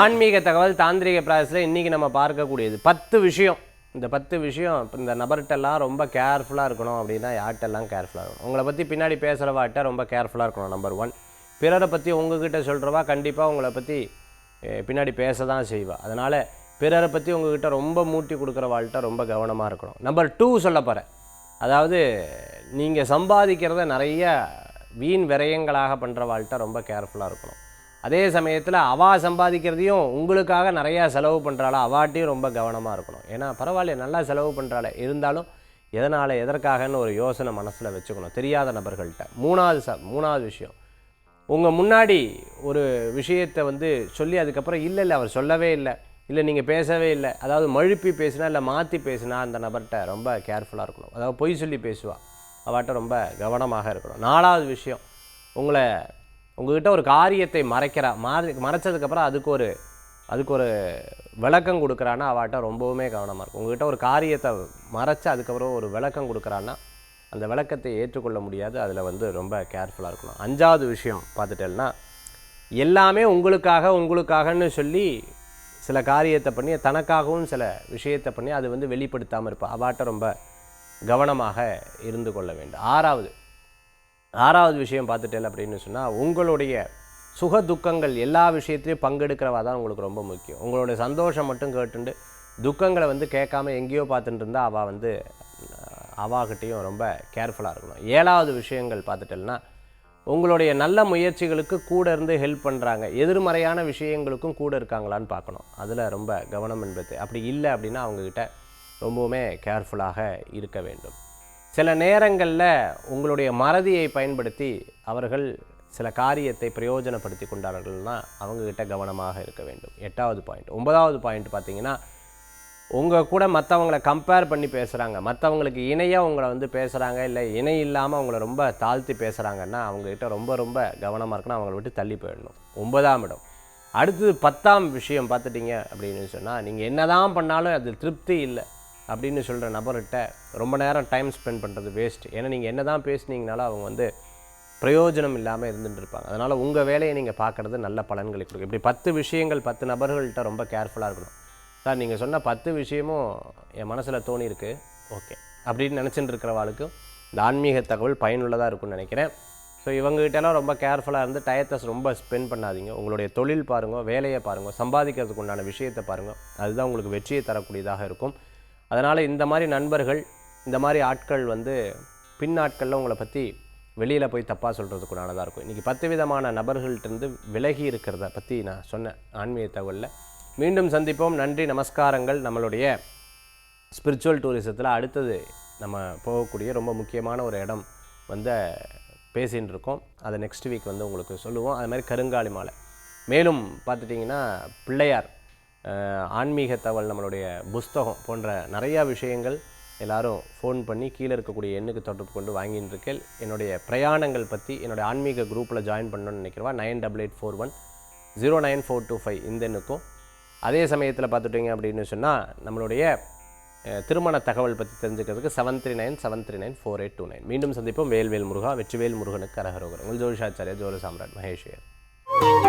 ஆன்மீக தகவல் தாந்திரிக பிராசஸில் இன்றைக்கி நம்ம பார்க்கக்கூடியது. பத்து விஷயம். இந்த பத்து விஷயம் இந்த நபர்கிட்டலாம் ரொம்ப கேர்ஃபுல்லாக இருக்கணும் அப்படின்னா யார்கிட்டெல்லாம் கேர்ஃபுல்லாக இருக்கணும்? உங்களை பற்றி பின்னாடி பேசுகிறவாட்ட ரொம்ப கேர்ஃபுல்லாக இருக்கணும் நம்பர் ஒன் பிறரை பற்றி உங்ககிட்ட சொல்கிறவா கண்டிப்பாக உங்களை பற்றி பின்னாடி பேச தான் செய்வா. அதனால் பிறரை பற்றி உங்ககிட்ட ரொம்ப மூட்டி கொடுக்குறவாள்கிட்ட ரொம்ப கவனமாக இருக்கணும். நம்பர் டூ சொல்ல போகிறேன் அதாவது நீங்கள் சம்பாதிக்கிறத நிறைய வீண் விரயங்களாக பண்ணுற வாழ்கிட்ட ரொம்ப கேர்ஃபுல்லாக இருக்கணும். அதே சமயத்தில் அவா சம்பாதிக்கிறதையும் உங்களுக்காக நிறையா செலவு பண்ணுறாளா அவாட்டையும் ரொம்ப கவனமாக இருக்கணும். ஏன்னா பரவாயில்ல நல்லா செலவு பண்ணுறாள இருந்தாலும் எதனால் எதற்காகன்னு ஒரு யோசனை மனசில் வச்சுக்கணும். தெரியாத நபர்கள்ட்ட. மூணாவது ச மூணாவது விஷயம். உங்கள் முன்னாடி ஒரு விஷயத்தை வந்து சொல்லி அதுக்கப்புறம் இல்லை இல்லை அவர் சொல்லவே இல்லை. இல்லை நீங்கள் பேசவே இல்லை. அதாவது மழுப்பி பேசினா இல்லை மாற்றி பேசினா அந்த நபர்கிட்ட ரொம்ப கேர்ஃபுல்லாக இருக்கணும். அதாவது பொய் சொல்லி பேசுவா. அவட்ட ரொம்ப கவனமாக இருக்கணும். நாலாவது விஷயம் உங்களை உங்ககிட்ட ஒரு காரியத்தை மறைக்கிறா மாதிரி மறைச்சதுக்கப்புறம் அதுக்கு ஒரு அதுக்கு ஒரு விளக்கம் கொடுக்குறான்னா அவட்ட ரொம்பவுமே கவனமாக இருக்கும். உங்ககிட்ட ஒரு காரியத்தை மறைச்சு அதுக்கப்புறம் ஒரு விளக்கம் கொடுக்குறான்னா அந்த விளக்கத்தை ஏற்றுக்கொள்ள முடியாது. அதில் வந்து ரொம்ப கேர்ஃபுல்லாக இருக்கணும். அஞ்சாவது விஷயம் பார்த்துட்டேன்னா எல்லாமே உங்களுக்காக உங்களுக்காகன்னு சொல்லி சில காரியத்தை பண்ணி தனக்காகவும் சில விஷயத்தை பண்ணி அது வந்து வெளிப்படுத்தாமல் இருப்பாள் அவாட்ட ரொம்ப கவனமாக இருந்து கொள்ள வேண்டும். ஆறாவது ஆறாவது விஷயம் பார்த்துட்டேன் அப்படின்னு சொன்னால் உங்களுடைய சுக துக்கங்கள் எல்லா விஷயத்துலையும் பங்கெடுக்கிறவா தான் உங்களுக்கு ரொம்ப முக்கியம். உங்களுடைய சந்தோஷம் மட்டும் கேட்டுண்டு துக்கங்களை வந்து கேட்காம எங்கேயோ பார்த்துட்டு இருந்தால் அவள் வந்து அவாகிட்டையும் அவாகிட்டேயும் ரொம்ப கேர்ஃபுல்லாக இருக்கணும். ஏழாவது விஷயங்கள் பார்த்துட்டேன்னா உங்களுடைய நல்ல முயற்சிகளுக்கு கூட இருந்து ஹெல்ப் பண்ணுறாங்க எதிர்மறையான விஷயங்களுக்கும் கூட இருக்காங்களான்னு பார்க்கணும். அதில் ரொம்ப கவனம் என்பது. அப்படி இல்லை அப்படின்னா அவங்கக்கிட்ட ரொம்பவுமே கேர்ஃபுல்லாக இருக்க வேண்டும். சில நேரங்களில் உங்களுடைய மறதியை பயன்படுத்தி அவர்கள் சில காரியத்தை பிரயோஜனப்படுத்தி கொண்டார்கள்னா அவங்கக்கிட்ட கவனமாக இருக்க வேண்டும். எட்டாவது பாயிண்ட் ஒன்பதாவது பாயிண்ட் பார்த்தீங்கன்னா உங்கள் கூட மற்றவங்களை கம்பேர் பண்ணி பேசுகிறாங்க மற்றவங்களுக்கு இணையாக உங்களை வந்து பேசுகிறாங்க இல்லை இணை இல்லாமல் அவங்கள ரொம்ப தாழ்த்தி பேசுகிறாங்கன்னா அவங்கக்கிட்ட ரொம்ப ரொம்ப கவனமாக இருக்கணும். அவங்கள விட்டு தள்ளி போயிடணும். ஒன்பதாம் இடம். அடுத்தது பத்தாம் விஷயம் பார்த்துட்டிங்க அப்படின்னு சொன்னால் நீங்கள் என்னதான் பண்ணாலும் அது திருப்தி இல்லை. அப்படின்னு சொல்கிற நபர்கிட்ட ரொம்ப நேரம் டைம் ஸ்பெண்ட் பண்ணுறது வேஸ்ட் ஏன்னா நீங்கள் என்ன தான் பேசுனீங்கனாலும் அவங்க வந்து பிரயோஜனம் இல்லாமல் இருந்துட்டு இருப்பாங்க. அதனால் உங்கள் வேலையை நீங்கள் பார்க்குறது நல்ல பலன்களை கொடுக்கும். இப்படி பத்து விஷயங்கள் பத்து நபர்கள்ட்ட ரொம்ப கேர்ஃபுல்லாக இருக்கணும். சார் நீங்கள் சொன்ன பத்து விஷயமும் என் மனசில் தோணியிருக்கு. ஓகே. அப்படின்னு நினச்சிட்டு இருக்கிறவாளுக்கு இந்த ஆன்மீக தகவல் பயனுள்ளதாக இருக்கும்னு நினைக்கிறேன். ஸோ இவங்ககிட்டலாம் ரொம்ப கேர்ஃபுல்லாக இருந்து டயத்தை ரொம்ப ஸ்பெண்ட் பண்ணாதீங்க. உங்களுடைய தொழில் பாருங்கள் வேலையை பாருங்கள் சம்பாதிக்கிறதுக்கு உண்டான விஷயத்தை பாருங்கள் அதுதான் உங்களுக்கு வெற்றியை தரக்கூடியதாக இருக்கும். அதனால் இந்த மாதிரி நண்பர்கள் இந்த மாதிரி ஆட்கள் வந்து பின்னாட்களில் உங்களை பற்றி வெளியில் போய் தப்பாக சொல்கிறதுக்குண்டானதாக இருக்கும். இன்றைக்கி பத்து விதமான நபர்கள்ட்டிருந்து விலகி இருக்கிறத பற்றி நான் சொன்னேன் ஆன்மீக தகவலில். மீண்டும் சந்திப்போம். நன்றி நமஸ்காரங்கள். நம்மளுடைய ஸ்பிரிச்சுவல் டூரிசத்தில் அடுத்தது நம்ம போகக்கூடிய ரொம்ப முக்கியமான ஒரு இடம் வந்து பேசின்னு இருக்கோம். அதை நெக்ஸ்ட் வீக் வந்து உங்களுக்கு சொல்லுவோம். அது மாதிரி கருங்காலி மாலை. மேலும் பார்த்துட்டிங்கன்னா பிள்ளையார் ஆன்மீக தகவல் நம்மளுடைய புஸ்தகம் போன்ற நிறையா விஷயங்கள் எல்லாரும் ஃபோன் பண்ணி கீழே இருக்கக்கூடிய எண்ணுக்கு தொடர்பு கொண்டு வாங்கின்னு இருக்கேன் என்னுடைய பிரயாணங்கள் பற்றி என்னுடைய ஆன்மீக குரூப்பில் ஜாயின் பண்ணணும்னு நினைக்கிறவா? Nine double eight four one zero nine four two five இந்த எண்ணுக்கும். அதே சமயத்தில் பார்த்துட்டிங்க அப்படின்னு சொன்னால் நம்மளுடைய திருமண தகவல் பற்றி தெரிஞ்சுக்கிறதுக்கு seven three nine seven three nine four eight two nine மீண்டும் சந்திப்போம். வேல்வேல் முருகா வெற்றிவேல் முருகனுக்கு கரகரோகர் உங்கள் ஜோதிஷாச்சாரியா ஜோதி சாம்ராட் மகேஷ்வர்